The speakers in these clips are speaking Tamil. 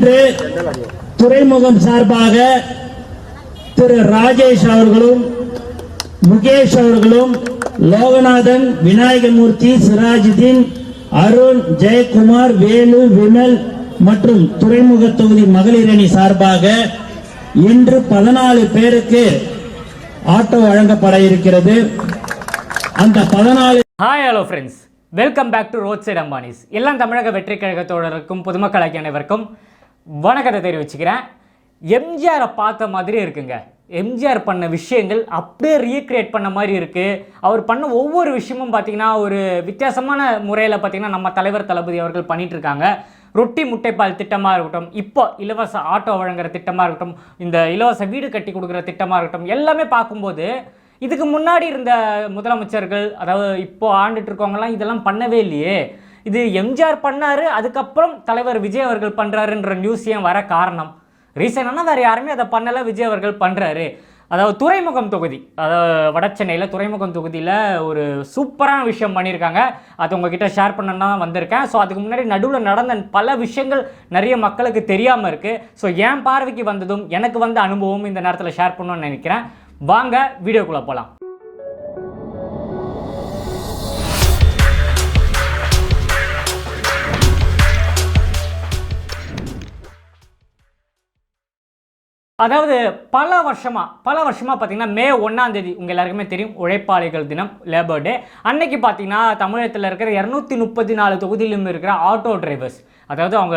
இன்று துறைமுகம் சார்பாக திரு ராஜேஷ் அவர்களும் முகேஷ் அவர்களும் லோகநாதன் விநாயகமூர்த்தி சிராஜுதீன் அருண் ஜெயக்குமார் வேலு விமல் மற்றும் துறைமுக தொகுதி மகளிர் அணி சார்பாக இன்று பதினாலு பேருக்கு ஆட்டோ வழங்கப்பட இருக்கிறது. அந்த பதினாலு hi hello friends welcome back to road side Ambanis எல்லாம் தமிழக வெற்றி கழக தோழருக்கும் பொதுமக்களாகிய அனைவருக்கும் வணக்கத்தை தெரிவிச்சுக்கிறேன். எம்ஜிஆரை பார்த்த மாதிரி இருக்குங்க. எம்ஜிஆர் பண்ண விஷயங்கள் அப்படியே ரீக்ரியேட் பண்ண மாதிரி இருக்குது அவர் பண்ண ஒவ்வொரு விஷயமும் பார்த்தீங்கன்னா ஒரு வித்தியாசமான முறையில் பார்த்தீங்கன்னா நம்ம தலைவர் தளபதி அவர்கள் பண்ணிகிட்ருக்காங்க இருக்காங்க ரொட்டி முட்டைப்பால் திட்டமாக இருக்கட்டும் இப்போ இலவச ஆட்டோ வழங்குற திட்டமாக இருக்கட்டும் இந்த இலவச வீடு கட்டி கொடுக்குற திட்டமாக இருக்கட்டும் எல்லாமே பார்க்கும்போது இதுக்கு முன்னாடி இருந்த முதலமைச்சர்கள் அதாவது இப்போது ஆண்டுட்டு இருக்கவங்கலாம் இதெல்லாம் பண்ணவே இல்லையே. இது எம்ஜிஆர் பண்ணார் அதுக்கப்புறம் தலைவர் விஜய் அவர்கள் பண்ணுறாருன்ற நியூஸ் ஏன் வர காரணம்? ரீசனாக வேறு யாருமே அதை பண்ணலை விஜய் அவர்கள் பண்ணுறாரு அதாவது துறைமுகம் தொகுதி அதாவது வட சென்னையில் துறைமுகம் தொகுதியில் ஒரு சூப்பரான விஷயம் பண்ணியிருக்காங்க. அது உங்ககிட்ட ஷேர் பண்ணணும்னா வந்திருக்கேன். ஸோ அதுக்கு முன்னாடி நடுவில் நடந்த பல விஷயங்கள் நிறைய மக்களுக்கு தெரியாமல் இருக்குது ஸோ என் பார்வைக்கு வந்ததும் எனக்கு வந்த அனுபவம் இந்த நேரத்தில் ஷேர் பண்ணணும்னு நினைக்கிறேன். வாங்க வீடியோக்குள்ளே போகலாம் அதாவது பல வருஷமாக பல வருஷமாக பார்த்தீங்கன்னா மே ஒன்றாம் தேதி உங்கள் எல்லாருக்குமே தெரியும் உழைப்பாளிகள் தினம் லேபர் டே அன்னைக்கு பார்த்தீங்கன்னா தமிழகத்தில் இருக்கிற இரநூத்தி முப்பத்தி நாலு தொகுதியிலும் இருக்கிற ஆட்டோ டிரைவர்ஸ் அதாவது அவங்க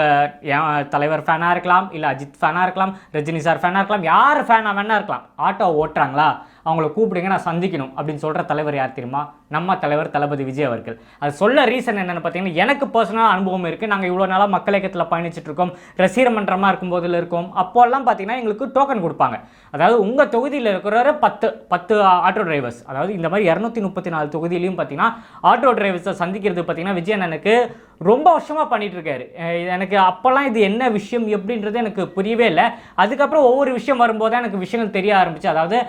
என் தலைவர் ஃபேனாக இருக்கலாம் இல்லை அஜித் ஃபேனாக இருக்கலாம் ரஜினி சார் ஃபேனாக இருக்கலாம் யார் ஃபேனாக வேணா இருக்கலாம். ஆட்டோ ஓட்டுறாங்களா? அவங்கள கூப்பிடுங்க நான் சந்திக்கணும் அப்படின்னு சொல்கிற தலைவர் யார் தெரியுமா? நம்ம தலைவர் தளபதி விஜய் அவர்கள். அது சொல்ல ரீசன் என்னென்னு பார்த்தீங்கன்னா எனக்கு பர்சனலாக அனுபவம் இருக்குது நாங்கள் இவ்வளோ நாளாக மக்கள் இயக்கத்தில் பயணிச்சுட்டு இருக்கோம். ரசிகர் மன்றமாக இருக்கும். இருக்கோம் அப்போல்லாம் பார்த்தீங்கன்னா எங்களுக்கு டோக்கன் கொடுப்பாங்க. அதாவது உங்கள் தொகுதியில் இருக்கிற பத்து பத்து ஆட்டோ டிரைவர்ஸ் அதாவது இந்த மாதிரி இரநூத்தி முப்பத்தி நாலு தொகுதியிலையும் பார்த்தீங்கன்னா ஆட்டோ டிரைவர்ஸை சந்திக்கிறது பார்த்தீங்கன்னா விஜய் அண்ணனுக்கு ரொம்ப வருஷமாக பண்ணிகிட்டு இருக்காரு. எனக்கு அப்போல்லாம் இது என்ன விஷயம் எப்படின்றது எனக்கு புரியவே இல்லை. அதுக்கப்புறம் ஒவ்வொரு விஷயம் வரும்போது தான் எனக்கு விஷயங்கள் தெரிய ஆரம்பிச்சு அதாவது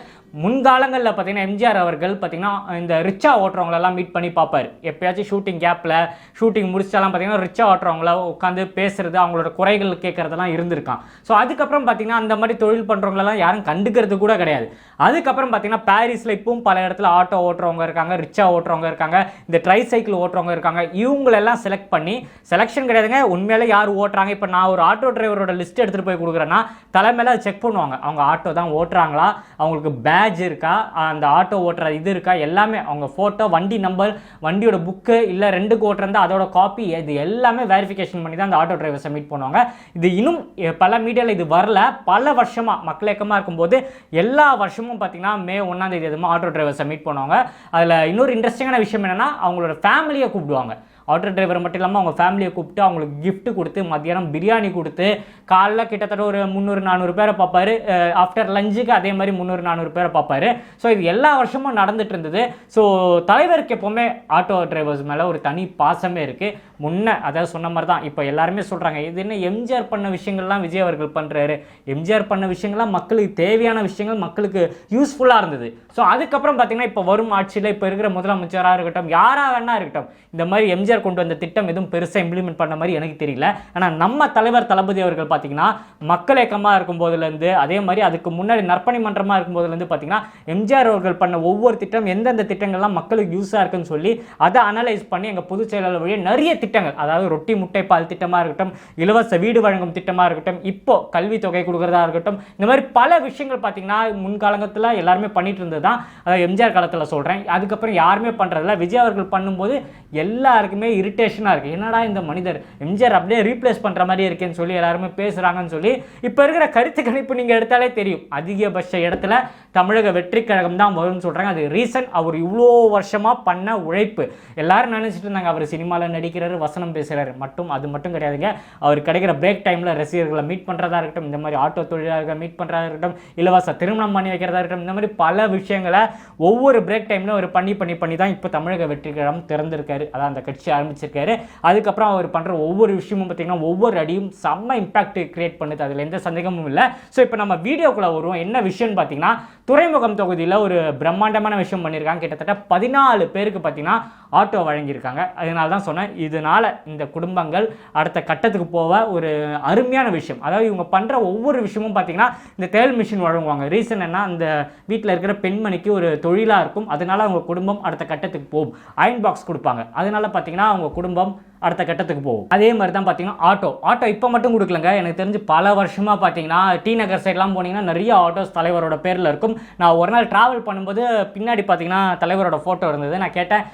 முன்காலங்களில் பார்த்தீங்கன்னா எம்ஜிஆர் அவர்கள் பார்த்தீங்கன்னா இந்த ரிச்சா ஓட்டுறவங்களெல்லாம் மீட் பண்ணி பார்ப்பார். எப்பயாச்சும் ஷூட்டிங் கேப்பில் ஷூட்டிங் முடிச்சாலாம் பார்த்தீங்கன்னா ரிச்சா ஓட்டுறவங்கள உட்காந்து பேசுறது அவங்களோட குறைகள் கேட்குறதெல்லாம் இருந்திருக்கான் ஸோ அதுக்கப்புறம் பார்த்தீங்கன்னா அந்த மாதிரி தொழில் பண்ணுறவங்களெல்லாம் யாரும் கண்டுக்கிறது கூட கிடையாது. அதுக்கப்புறம் பார்த்தீங்கன்னா பாரிஸில் இப்பவும் பல இடத்துல ஆட்டோ ஓட்டுறவங்க இருக்காங்க ரிச்சா ஓட்டுறவங்க இருக்காங்க இந்த ட்ரை சைக்கிள் ஓட்டுறவங்க இருக்காங்க. இவங்களெல்லாம் செலக்ட் பண்ணி செலெக்ஷன் கிடையாதுங்க. உண்மையிலே யார் ஓட்டுறாங்க? இப்போ நான் ஒரு ஆட்டோ டிரைவரோட லிஸ்ட் எடுத்துகிட்டு போய் கொடுக்குறேன்னா தலைமையில செக் பண்ணுவாங்க. அவங்க ஆட்டோ தான் ஓட்டுறாங்களா? அவங்களுக்கு பேட்ச் இருக்கா? அந்த ஆட்டோ ஓட்டுற இது இருக்கா? எல்லாமே அவங்க ஃபோட்டோ வண்டி நம்பர் வண்டியோட புக்கு இல்லை ரெண்டுக்கு இருந்தால் அதோட காப்பி இது எல்லாமே வெரிஃபிகேஷன் பண்ணி தான் அந்த ஆட்டோ டிரைவர்ஸை மீட் பண்ணுவாங்க. இது இன்னும் பல மீடியாவில் இது வரல. பல வருஷமாக மக்கள் இயக்கமாக இருக்கும்போது எல்லா வருஷமும் பார்த்தீங்கன்னா மே ஒன்றாந்தேதி எதுவும் ஆட்டோ டிரைவர்ஸை மீட் பண்ணுவாங்க. அதில் இன்னொரு இன்ட்ரெஸ்டிங்கான விஷயம் என்னென்னா அவங்களோட ஃபேமிலியை கூப்பிடுவாங்க. ஆட்டோ டிரைவர் மட்டும் இல்லாமல் அவங்க ஃபேமிலியை கூப்பிட்டு அவங்களுக்கு கிஃப்ட் கொடுத்து மத்தியானம் பிரியாணி கொடுத்து காலைல கிட்டத்தட்ட ஒரு முந்நூறு நானூறு பேரை பார்ப்பாரு. ஆஃப்டர் லஞ்சுக்கு அதே மாதிரி முந்நூறு நானூறு பேரை பார்ப்பாரு. ஸோ இது எல்லா வருஷமும் நடந்துட்டு இருந்தது. ஸோ தலைவருக்கு எப்போவுமே ஆட்டோ டிரைவர்ஸ் மேலே ஒரு தனி பாசமே இருக்குது முன்ன அதாவது சொன்ன மாதிரி தான். இப்போ எல்லாருமே சொல்கிறாங்க இது என்ன எம்ஜிஆர் பண்ண விஷயங்கள்லாம் விஜய் அவர்கள் பண்ணுறாரு எம்ஜிஆர் பண்ண விஷயங்கள்லாம் மக்களுக்கு தேவையான விஷயங்கள் மக்களுக்கு யூஸ்ஃபுல்லாக இருந்தது. ஸோ அதுக்கப்புறம் பார்த்தீங்கன்னா இப்போ வரும் ஆட்சியில் இப்போ இருக்கிற முதலமைச்சராக இருக்கட்டும் யாராக வேணா இருக்கட்டும் இந்த மாதிரி எம்ஜிஆர் கொண்டு வந்த திட்டம் எதுவும் பெருசாக இம்ப்ளிமெண்ட் பண்ண மாதிரி எனக்கு தெரியல. ஆனால் நம்ம தலைவர் தளபதி அவர்கள் பார்த்தீங்கன்னா மக்கள் இயக்கமாக இருக்கும் போதுலேருந்து அதே மாதிரி அதுக்கு முன்னாடி நற்பணி மன்றமாக இருக்கும் போதுலேருந்து பார்த்தீங்கன்னா எம்ஜிஆர் அவர்கள் பண்ண ஒவ்வொரு திட்டம் எந்தெந்த திட்டங்கள்லாம் மக்களுக்கு யூஸாக இருக்குன்னு சொல்லி அதை அனலைஸ் பண்ணி எங்கள் பொதுச் செயலாளர் வழியாக நிறைய திட்டங்கள் அதாவது ரொட்டி முட்டை பால் திட்டமாக இருக்கட்டும் இலவச வீடு வழங்கும் திட்டமாக இருக்கட்டும் இப்போ கல்வி தொகை கொடுக்குறதா இருக்கட்டும் இந்த மாதிரி பல விஷயங்கள் பார்த்தீங்கன்னா முன்காலத்தில் எல்லாருமே பண்ணிட்டு இருந்தது தான் அதாவது எம்ஜிஆர் காலத்தில் சொல்கிறேன் அதுக்கப்புறம் யாருமே பண்ணுறதில்ல விஜய் அவர்கள் பண்ணும்போது எல்லாருக்குமே இரிட்டேஷனாக இருக்குது என்னடா இந்த மனிதர்? எம்ஜிஆர் அப்படியே ரீப்ளேஸ் பண்ணுற மாதிரி இருக்கேன்னு சொல்லி எல்லாருமே பேசுகிறாங்கன்னு சொல்லி இப்போ இருக்கிற கருத்து கணிப்பு நீங்கள் எடுத்தாலே தெரியும். அதிகபட்ச இடத்துல தமிழக வெற்றி கழகம் தான் வரும்னு சொல்கிறாங்க அது ரீசன் அவர் இவ்வளோ வருஷமாக பண்ண உழைப்பு. எல்லாரும் நினச்சிட்டு இருந்தாங்க அவர் சினிமாவில் நடிக்கிறாரு வசனம் பேசுகிறாரு மட்டும் அது மட்டும் கிடையாதுங்க. அவர் கிடைக்கிற பிரேக் டைமில் ரசிகர்களை மீட் பண்ணுறதா இருக்கட்டும் இந்த மாதிரி ஆட்டோ தொழிலாளர்களை மீட் பண்ணுறதா இருக்கட்டும் இலவச திருமணம் பண்ணி வைக்கிறதா இருக்கட்டும் இந்த மாதிரி பல விஷயங்களை ஒவ்வொரு பிரேக் டைமில் அவர் பண்ணி பண்ணி பண்ணி தான் இப்போ தமிழக வெற்றி கழகம் திறந்திருக்காரு. அதான் அந்த கட்சி ஆரம்பிச்சிருக்காரு. அதுக்கப்புறம் அவர் பண்ணுற ஒவ்வொரு விஷயமும் பார்த்தீங்கன்னா ஒவ்வொரு அடியும் செம்ம இம்பாக்ட் கிரியேட் பண்ணுது. அதில் எந்த சந்தேகமும் இல்லை. ஸோ இப்போ நம்ம வீடியோக்குள்ளே வருவோம். என்ன விஷயம்னு பார்த்தீங்கன்னா துறைமுகம் தொகுதியில் ஒரு பிரம்மாண்டமான விஷயம் பண்ணியிருக்காங்க கிட்டத்தட்ட பதினாலு பேருக்கு பார்த்தீங்கன்னா ஆட்டோ வழங்கியிருக்காங்க. அதனால தான் சொன்னேன் இதனால் இந்த குடும்பங்கள் அடுத்த கட்டத்துக்கு போக ஒரு அருமையான விஷயம். அதாவது இவங்க பண்ணுற ஒவ்வொரு விஷயமும் பார்த்தீங்கன்னா இந்த தேல் மிஷின் வழங்குவாங்க. ரீசன் என்ன? அந்த வீட்டில் இருக்கிற பெண்மணிக்கு ஒரு தொழிலாக இருக்கும். அதனால் அவங்க குடும்பம் அடுத்த கட்டத்துக்கு போகும். அயன் பாக்ஸ் கொடுப்பாங்க. அதனால் பார்த்தீங்கன்னா அவங்க குடும்பம் அடுத்த கட்டத்துக்கு போகும். அதே மாதிரி தான் பார்த்தீங்கன்னா ஆட்டோ ஆட்டோ இப்போ மட்டும் கொடுக்கலங்க. எனக்கு தெரிஞ்சு பல வருஷமாக பார்த்தீங்கன்னா டி நகர் சைட்லாம் போனீங்கன்னா நிறைய ஆட்டோஸ் தலைவரோட பேரில் இருக்கும். நான் ஒரு நாள் ட்ராவல் பண்ணும்போது பின்னாடி பார்த்தீங்கன்னா தலைவரோட ஃபோட்டோ இருந்தது. நான் கேட்டேன்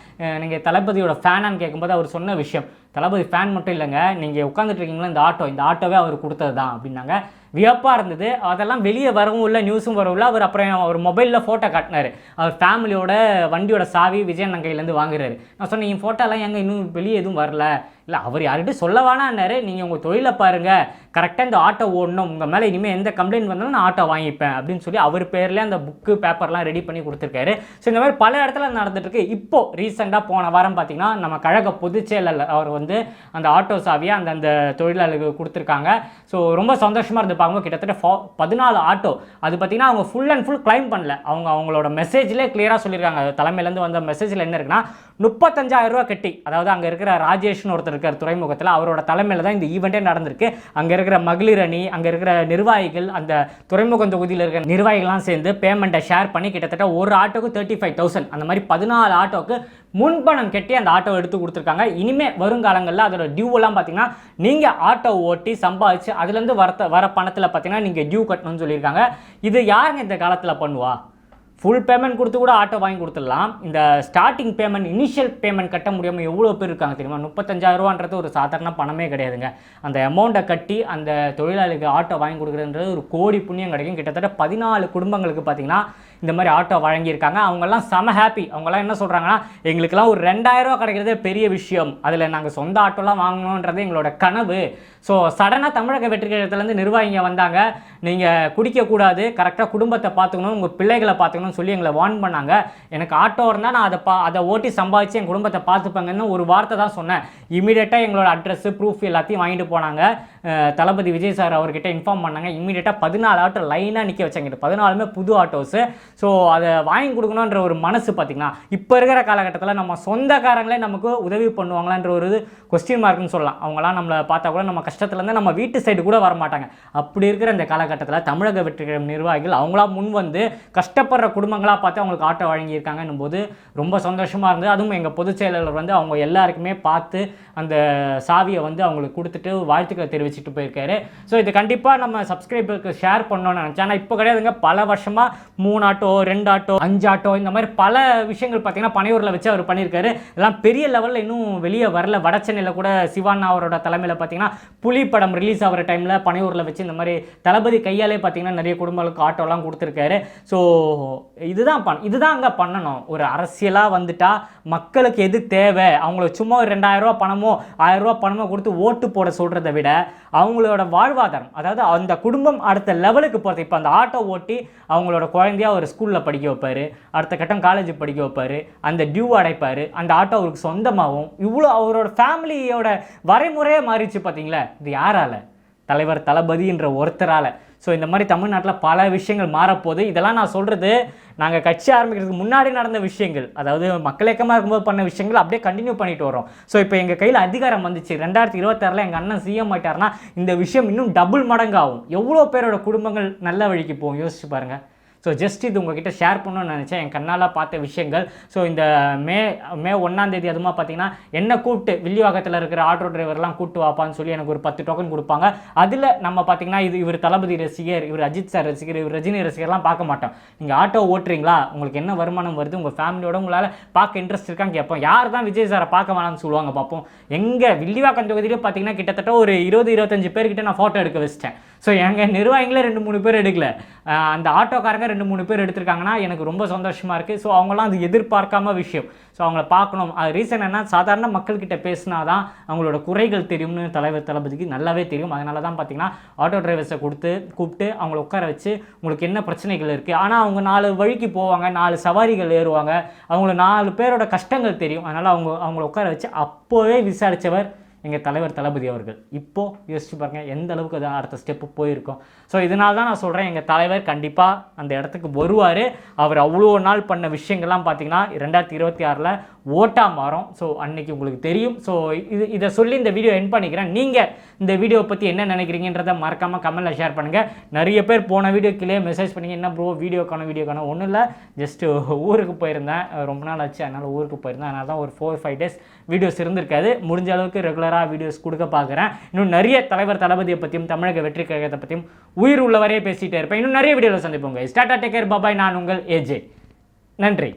நீங்கள் தளபதியோட ஃபேனான்னு கேட்கும்போது அவர் சொன்ன விஷயம் தளபதி ஃபேன் மட்டும் இல்லைங்க. நீங்கள் உட்காந்துட்டு இருக்கீங்களா இந்த ஆட்டோ இந்த ஆட்டோவே அவர் கொடுத்தது தான் அப்படின்னாங்க. வியப்பாக இருந்தது. அதெல்லாம் வெளியே வரவும் இல்லை நியூஸும் வரவும் இல்லை. அவர் அப்புறம் அவர் மொபைலில் ஃபோட்டோ காட்டினார். அவர் ஃபேமிலியோட வண்டியோட சாவி விஜயன் கையிலேருந்து வாங்குறாரு. நான் சொன்னேன் என் ஃபோட்டோலாம் எங்கே? இன்னும் வெளியே எதுவும் வரல. இல்லை அவர் யார்கிட்ட சொல்ல வேணான்னாரு. நீங்கள் உங்கள் தொழிலை பாருங்கள் கரெக்டாக இந்த ஆட்டோ ஓடணும். உங்கள் மேலே இனிமேல் எந்த கம்ப்ளைண்ட் வந்தாலும் நான் ஆட்டோ வாங்கிப்பேன் அப்படின்னு சொல்லி அவர் பேர்லேயே அந்த புக்கு பேப்பர்லாம் ரெடி பண்ணி கொடுத்துருக்காரு. ஸோ இந்த மாதிரி பல இடத்துல நடந்துட்டுருக்கு. இப்போது ரீசெண்டாக போன வாரம் பார்த்தீங்கன்னா நம்ம கழக பொதுச்செயலாளர் அவர் வந்து அந்த ஆட்டோ சாவியை அந்த அந்த தொழிலாளர்களுக்கு கொடுத்துருக்காங்க. ஸோ ரொம்ப சந்தோஷமாக இருந்து பார்க்கும்போது கிட்டத்தட்ட ஃபோ பதினாலு ஆட்டோ. அது பார்த்தீங்கன்னா அவங்க ஃபுல் அண்ட் ஃபுல் கிளைம் பண்ணல. அவங்க அவங்களோட மெசேஜ்லேயே கிளியராக சொல்லியிருக்காங்க தலைமையிலேருந்து வந்த மெசேஜில் என்ன இருக்குன்னா முப்பத்தஞ்சாயிரம் ரூபா கட்டி அதாவது அங்கே இருக்கிற ராஜேஷ்னு ஒருத்தர் இருக்கார் துறைமுகத்தில். அவரோட தலைமையில் தான் இந்த ஈவெண்ட்டே நடந்திருக்கு. அங்கே இருக்கிற மகளிர் அணி அங்கே இருக்கிற நிர்வாகிகள் அந்த துறைமுகம் தொகுதியில் இருக்கிற நிர்வாகிகள்லாம் சேர்ந்து பேமெண்ட்டை ஷேர் பண்ணி கிட்டத்தட்ட ஒரு ஆட்டோக்கு தேர்ட்டி ஃபைவ் தௌசண்ட் அந்த மாதிரி பதினாலு ஆட்டோக்கு முன்பணம் கட்டி அந்த ஆட்டோ எடுத்து கொடுத்துருக்காங்க. இனிமே வருங்காலங்களில் அதோட டியூவெல்லாம் பார்த்தீங்கன்னா நீங்கள் ஆட்டோ ஓட்டி சம்பாதிச்சு அதுலேருந்து வரத்த வர பணத்தில் பார்த்தீங்கன்னா நீங்கள் டியூ கட்டணும்னு சொல்லியிருக்காங்க. இது யாருங்க இந்த காலத்தில் பண்ணுவா? ஃபுல் பேமெண்ட் கொடுத்து கூட ஆட்டோ வாங்கி கொடுத்துடலாம். இந்த ஸ்டார்டிங் பேமெண்ட் இனிஷியல் பேமெண்ட் கட்ட முடியாமல் எவ்வளோ பேர் இருக்காங்க தெரியுமா? முப்பத்தஞ்சாயிரரூவான்றது ஒரு சாதாரண பணமே கிடையாதுங்க. அந்த அமௌண்ட்டை கட்டி அந்த தொழிலாளிக்கு ஆட்டோ வாங்கி கொடுக்குறதுன்றது ஒரு கோடி புண்ணியம் கிடைக்கும். கிட்டத்தட்ட பதினாலு குடும்பங்களுக்கு பார்த்தீங்கன்னா இந்த மாதிரி ஆட்டோ வழங்கியிருக்காங்க. அவங்கெல்லாம் செம ஹாப்பி அவங்கெல்லாம் என்ன சொல்கிறாங்கன்னா எங்களுக்கெல்லாம் ஒரு ரெண்டாயிரம் கிடைக்கிறதே பெரிய விஷயம். அதில் நாங்கள் சொந்த ஆட்டோலாம் வாங்கணுன்றது எங்களோட கனவு. ஸோ சடனாக தமிழக வெற்றிகழகத்துலேருந்து நிர்வாகிங்க வந்தாங்க. நீங்கள் குடிக்கக்கூடாது கரெக்டாக குடும்பத்தை பார்த்துக்கணும் உங்கள் பிள்ளைகளை பார்த்துக்கணும்னு சொல்லி எங்களை வார்ன் பண்ணாங்க. எனக்கு ஆட்டோ இருந்தால் நான் அதை பா அதை ஓட்டி சம்பாதிச்சு என் குடும்பத்தை பார்த்துப்பேங்கன்னு ஒரு வார்த்தை தான் சொன்னேன். இமீடியட்டாக எங்களோட அட்ரஸ் ப்ரூஃப் எல்லாத்தையும் வாங்கிட்டு போனாங்க. தளபதி விஜய் சார் அவர்கிட்ட இன்ஃபார்ம் பண்ணாங்க. இமீடியட்டாக பதினாலு ஆட்டோ லைனாக நிற்க வச்சாங்க. பதினாலுமே புது ஆட்டோஸு ஸோ அதை வாங்கி கொடுக்கணுன்ற ஒரு மனசு பார்த்திங்கன்னா இப்போ இருக்கிற காலகட்டத்தில் நம்ம சொந்தக்காரங்களே நமக்கு உதவி பண்ணுவாங்களான்ற ஒரு கொஸ்டின் மார்க்னு சொல்லலாம். அவங்களாம் நம்மளை பார்த்தா கூட நம்ம கஷ்டத்துலேருந்து நம்ம வீட்டு சைடு கூட வர மாட்டாங்க அப்படி இருக்கிற இந்த காலகட்டத்தில் தமிழக வெற்றிகரம் நிர்வாகிகள் அவங்களா முன் வந்து கஷ்டப்படுற குடும்பங்களாக பார்த்து அவங்களுக்கு ஆட்டோ வழங்கியிருக்காங்கன்னும் போது ரொம்ப சந்தோஷமாக இருந்தது. அதுவும் எங்கள் பொதுச் செயலாளர் வந்து அவங்க எல்லாருக்குமே பார்த்து அந்த சாவியை வந்து அவங்களுக்கு கொடுத்துட்டு வாழ்த்துக்களை தெரிவிச்சுட்டு போயிருக்காரு. ஸோ இது கண்டிப்பாக நம்ம சப்ஸ்கிரைபருக்கு ஷேர் பண்ணணும்னு நினச்சேன். ஆனால் இப்போ கிடையாதுங்க. பல வருஷமாக மூணு ஆட்டோ ரெண்டு ஆட்டோ அஞ்சு ஆட்டோ இந்த மாதிரி பல விஷயங்கள் பார்த்தீங்கன்னா பனையூரில் வச்சு அவர் பண்ணியிருக்காரு. இதெல்லாம் பெரிய லெவலில் இன்னும் வெளியே வரல. வட சென்னையில் கூட சிவானா அவரோட தலைமையில் பார்த்தீங்கன்னா புலி படம் ரிலீஸ் ஆகிற டைமில் பனையூரில் வச்சு இந்த மாதிரி தளபதி கையாலே பார்த்தீங்கன்னா நிறைய குடும்பங்களுக்கு ஆட்டோலாம் கொடுத்துருக்காரு. ஸோ இதுதான் பண் இதுதான் அங்கே பண்ணணும். ஒரு அரசியலாக வந்துட்டா மக்களுக்கு எது தேவை? அவங்களுக்கு சும்மா ஒரு ரெண்டாயிரரூவா பணமோ ஆயிரரூவா பணமோ கொடுத்து ஓட்டு போட சொல்கிறத விட அவங்களோட வாழ்வாதாரம் அதாவது அந்த குடும்பம் அடுத்த லெவலுக்கு போகிறது இப்போ அந்த ஆட்டோ ஓட்டி அவங்களோட குழந்தைய ஒரு ஸ்கூலில் படிக்க வைப்பார் அடுத்த கட்டம் காலேஜ் படிக்க வைப்பார் அந்த டியூ அடைப்பார் அந்த ஆட்டோ அவருக்கு சொந்தமாகவும் இவ்வளோ அவரோட ஃபேமிலியோட வரைமுறையே மாறிடுச்சு பார்த்தீங்களா இது யாரால? தலைவர் தளபதின்ற ஒருத்தரால. ஸோ இந்த மாதிரி தமிழ்நாட்டில் பல விஷயங்கள் மாறப்போகுது. இதெல்லாம் நான் சொல்கிறது நாங்கள் கட்சி ஆரம்பிக்கிறதுக்கு முன்னாடி நடந்த விஷயங்கள். அதாவது மக்கள் இயக்கமாக இருக்கும்போது பண்ண விஷயங்கள் அப்படியே கண்டினியூ பண்ணிட்டு வரோம் ஸோ இப்போ எங்கள் கையில் அதிகாரம் வந்துச்சு. ரெண்டாயிரத்தி இருபத்தாறில் எங்கள் அண்ணன் சிஎம் ஆயிட்டாருன்னா இந்த விஷயம் இன்னும் டபுள் மடங்காகும். எவ்வளோ பேரோட குடும்பங்கள் நல்ல வழிக்கு போகும்? யோசிச்சு பாருங்கள் ஸோ ஜஸ்ட் இது உங்ககிட்ட ஷேர் பண்ணணும்னு நினச்சேன். என் கண்ணால் பார்த்த விஷயங்கள். ஸோ இந்த மே மே ஒன்றாம் தேதி அதுமா பார்த்தீங்கன்னா என்ன கூப்பிட்டு வில்லிவாக்கத்தில் இருக்கிற ஆட்டோ டிரைவர்லாம் கூப்பிட்டு வாப்பான்னு சொல்லி எனக்கு ஒரு பத்து டோக்கன் கொடுப்பாங்க. அதில் நம்ம பார்த்தீங்கன்னா இது இவர் தளபதி ரசிகர் இவர் அஜித் சார் ரசிகர் இவர் ரஜினி ரசிகர்லாம் பார்க்க மாட்டோம். நீங்கள் ஆட்டோ ஓட்டுறீங்களா? உங்களுக்கு என்ன வருமானம் வருது? உங்கள் ஃபேமிலியோட உங்களால் பார்க்க இன்ட்ரெஸ்ட் இருக்கான்னு கேட்போம். யார் தான் விஜய் சாரை பார்க்க வேணாம்னு சொல்லுவாங்க பார்ப்போம் எங்கே வில்லிவாக்கம் தொகுதியிலே பார்த்தீங்கன்னா கிட்டத்தட்ட ஒரு இருபது இருபத்தஞ்சு பேர்கிட்ட நான் ஃபோட்டோ எடுக்க வச்சிட்டேன். ஸோ எங்கள் நிர்வாகிகளே ரெண்டு மூணு பேர் எடுக்கல. அந்த ஆட்டோக்காரங்க ரெண்டு மூணு பேர் எடுத்திருக்காங்கன்னா எனக்கு ரொம்ப சந்தோஷமாக இருக்குது ஸோ அவங்களாம் அது எதிர்பார்க்காம விஷயம். ஸோ அவங்கள பார்க்கணும். அது ரீசன் என்ன சாதாரண மக்கள்கிட்ட பேசினா தான் அவங்களோட குறைகள் தெரியும்னு தலைவர் தளபதிக்கு நல்லாவே தெரியும். அதனால தான் பார்த்தீங்கன்னா ஆட்டோ டிரைவர்ஸை கொடுத்து கூப்பிட்டு அவங்கள உட்கார வச்சு உங்களுக்கு என்ன பிரச்சனைகள் இருக்குது ஆனால் அவங்க நாலு வழிக்கு போவாங்க நாலு சவாரிகள் ஏறுவாங்க. அவங்களுக்கு நாலு பேரோட கஷ்டங்கள் தெரியும். அதனால் அவங்க அவங்கள உட்கார வச்சு அப்போவே விசாரித்தவர் எங்கள் தலைவர் தளபதி அவர்கள். இப்போ யோசிச்சு பாருங்க எந்த அளவுக்கு அது அடுத்த ஸ்டெப்பு போயிருக்கோம். ஸோ இதனால தான் நான் சொல்கிறேன் எங்கள் தலைவர் கண்டிப்பாக அந்த இடத்துக்கு வருவார். அவர் அவ்வளோ நாள் பண்ண விஷயங்கள்லாம் பார்த்தீங்கன்னா ரெண்டாயிரத்தி இருபத்தி ஆறில் ஓட்டாக மாறும். ஸோ அன்னைக்கு உங்களுக்கு தெரியும். ஸோ இது இதை சொல்லி இந்த வீடியோ என் பண்ணிக்கிறேன். நீங்கள் இந்த வீடியோ பற்றி என்ன நினைக்கிறீங்கன்றதை மறக்காமல் கமெண்ட்டில் ஷேர் பண்ணுங்கள் நிறைய பேர் போன வீடியோக்கிலே மெசேஜ் பண்ணிங்க. என்ன ப்ரோ வீடியோ காணும் வீடியோ காணும் ஒன்றும் இல்லை. ஜஸ்ட்டு ஊருக்கு போயிருந்தேன். ரொம்ப நாள் ஆச்சு. அதனால் ஊருக்கு போயிருந்தேன். அதனால் தான் ஒரு ஃபோர் ஃபைவ் டேஸ் வீடியோஸ் இருந்திருக்காது. முடிஞ்ச அளவுக்கு ரெகுலராக வீடியோஸ் கொடுக்க பார்க்குறேன் இன்னும் நிறைய தலைவர் தளபதியை பற்றியும் தமிழக வெற்றி கழகத்தை பற்றியும் உயிர் உள்ளவரையே பேசிகிட்டே இருப்பேன். இன்னும் நிறைய வீடியோவில் சந்திப்போங்க ஸ்டார்டா டேக்கர் பாபாய் நான் உங்கள் ஏஜே நன்றி.